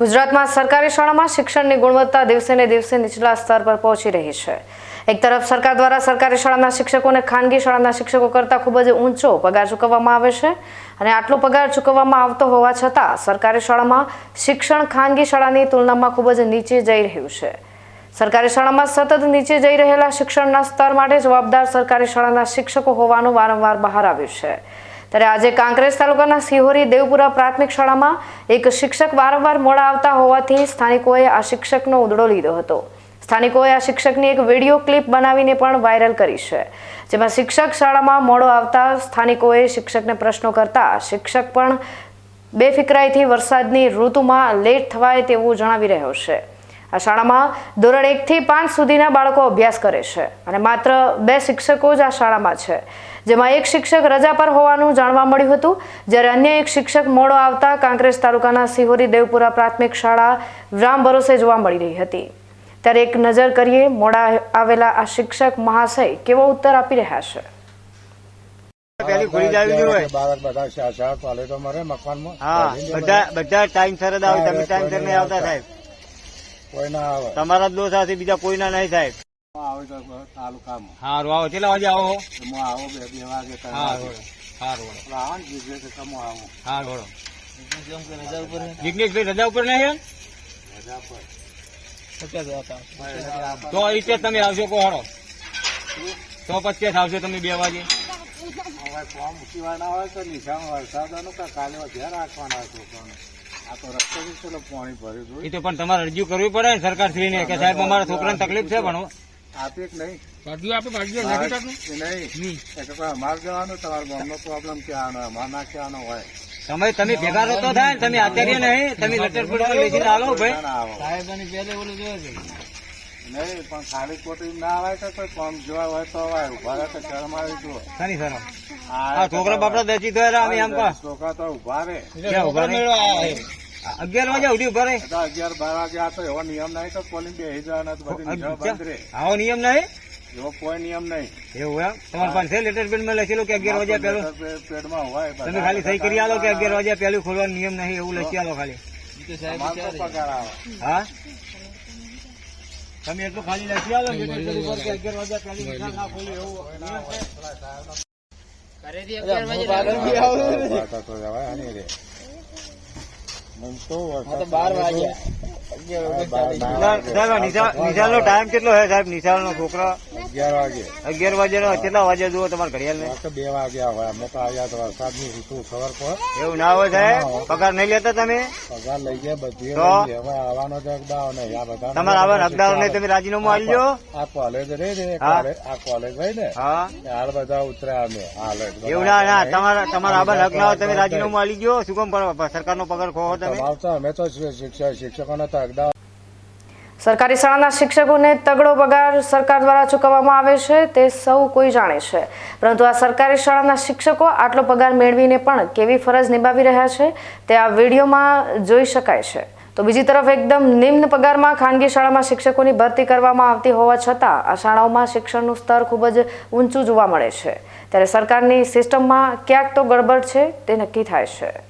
ગુજરાતમાં સરકારી શાળામાં શિક્ષણની ગુણવત્તા દિવસે ને દિવસે નીચલા સ્તર પર પહોંચી રહી છે. એક તરફ સરકાર દ્વારા સરકારી શાળાના શિક્ષકોને ખાનગી શાળાના શિક્ષકો કરતાં ખૂબ જ ઊંચો પગાર ચૂકવવામાં આવે છે અને આટલો પગાર ચૂકવવામાં આવતો હોવા છતાં સરકારી શાળામાં શિક્ષણ ખાનગી શાળાની તુલનામાં ખૂબ જ નીચે જઈ રહ્યું છે. સરકારી શાળામાં સતત નીચે જઈ રહેલા શિક્ષણના સ્તર માટે જવાબદાર સરકારી શાળાના શિક્ષકો હોવાનું વારંવાર બહાર આવ્યું છે. ત્યારે આજે કાંકરેજ તાલુકાના સિહોરી દેવપુરા પ્રાથમિક શાળામાં એક શિક્ષક વારંવાર મોડા આવતા હોવાથી સ્થાનિકોએ આ શિક્ષકનો ઉદડો લીધો હતો. સ્થાનિકોએ આ શિક્ષકની એક વીડિયો ક્લિપ બનાવીને પણ વાયરલ કરી છે. જેમાં શિક્ષક શાળામાં મોડો આવતા સ્થાનિકોએ શિક્ષકને પ્રશ્નો કરતા શિક્ષક પણ બેફિકરાઈથી વરસાદની ઋતુમાં લેટ થવાય તેવું જણાવી રહ્યો છે. આ શાળામાં ધોરણ એકથી પાંચ સુધીના બાળકો અભ્યાસ કરે છે. અને માત્ર બે શિક્ષકો જ આ શાળામાં છે. જેમાં એક શિક્ષક રજા પર હોવાનું જાણવા મળ્યું હતું. જ્યારે અન્ય એક શિક્ષક મોડો આવતા કાંકરેજ તાલુકાના સિહોરી દેવપુરા પ્રાથમિક શાળા રામ ભરોસે જોવા મળી રહી હતી. ત્યારે એક નજર કરીએ મોડા આવેલા આ શિક્ષક મહાશય કેવો ઉત્તર આપી રહ્યા છે? બધા શા શા ટોયલેટો મરે મકાનમાં હા બધા બધા ટાઈમ સર જ આવે તમે ટાઈમ સર નહીં આવતા સાહેબ. કોઈ આવે. તમારા જ દોષ હશે બીજા કોઈના નહીં સાહેબ આવો તો તાલુકામાં. સારું આવો. કેટલા વાગે આવો? આવો બે બે વાગે સારું આવો ને બીજે તમે આવો. સારું જિગ્નેશભાઈ રજા ઉપર નહીં રજા પર. તો રીતે તમે આવશો કો હારો તો પચીસ આવશો તમે બે વાગે. હવે કોમ ઉઠીવાના હોય તો નિશાન વરસાદ કે કાલે ધ્યાન રાખવાના છોકરાને એ તો પણ તમારે અરજી કરવી પડે ને સરકાર શ્રીને કે સાહેબ અમારા છોકરાને તકલીફ છે પણ આપે કે નહીં? આપે નહીં. એ તો કોઈ અમારે જવાનું તમારા ગામનો પ્રોબ્લેમ ક્યાં અમારે ના ક્યાં હોય. તમે તમે ભેગા તો થાય ને તમે આચાર્ય નહીં તમે લેટર પર આવો ભાઈ. ના આવો સાહેબ પહેલે બોલું જોયું નહીં પણ ખાલી ખોટી ના આવે તો કોઈ કોમ જોવા હોય તો આવે ઊભા રહે તો શરમ આવી જુઓ. સાની સર આ છોકરા બાપડા બેસી તો અમે એમ છોકરા તો ઊભા રે ઊભા રહે? અગિયાર વાગે ઉઠી ઊભા રહે. અગિયાર બાર વાગે આ તો એવો નિયમ નહીં તો કોલિંગ બે જવાના તો બધી નિયમ બંધ રહે. આવો નિયમ નહીં એવો કોઈ નિયમ નહીં એવું એમ? તમારી પાસે લેટર લખેલું કે અગિયાર વાગ્યા પહેલું? પે- હોય તમે ખાલી સહી કરી આલો કે અગિયાર વાગ્યા પહેલું ખોલવાનો નિયમ નહીં એવું લખી આલો ખાલી. હા? તમે એટલું ખાલી લખી આલો લેટર પેડ ઉપર કે અગિયાર વાગ્યા પહેલું નિશાન ના ખોલ્યું એવું નિયમ છે. વાતા તો જવાય નહીં રે મને તો બાર વાગ્યા સાહેબ નિશાળ નો ટાઈમ કેટલો છે સાહેબ? નિશાળ નો છોકરા અગિયાર વાગે. અગિયાર વાગે કેટલા વાગ્યા જુઓ તમારે ઘડિયાળ ને બે વાગ્યા હોય અમે તો આવ્યા તો વરસાદની ઋતુ ખબર પડે. એવું ના હોય સાહેબ? પગાર નહીં લેતા તમે? પગાર લઈ ગયા બધી. હવે આવવાનો તો અગદાવ નહીં આ બધા તમારે આવા અગદાવ ને તમે રાજીનામું આવી લો આ કોલેજ રહી ને આ કોલેજ હોય ને હાલ બધા ઉતર્યા અમે. હાલ એવું ના ના તમારા તમારા આબા હક ના તમે રાજીનામું આવી ગયો શું કામ સરકારનો પગાર ખો તમે? અમે તો શિક્ષકો શિક્ષકોને તો અગદા સરકારી શાળાના શિક્ષકોને તગડો પગાર સરકાર દ્વારા ચૂકવવામાં આવે છે, તે સૌ કોઈ જાણે છે. પરંતુ આ સરકારી શાળાના શિક્ષકો આટલો પગાર મેળવીને પણ કેવી ફરજ નિભાવી રહ્યા છે, તે આ વિડીયોમાં જોઈ શકાય છે. તો બીજી તરફ એકદમ નિમ્ન પગારમાં ખાનગી શાળામાં શિક્ષકોની ભરતી કરવામાં આવતી હોવા છતાં આ શાળાઓમાં શિક્ષણનું સ્તર ખૂબ જ ઊંચું જોવા મળે છે. ત્યારે સરકારની સિસ્ટમમાં ક્યાંક તો ગડબડ છે, તે નક્કી થાય છે.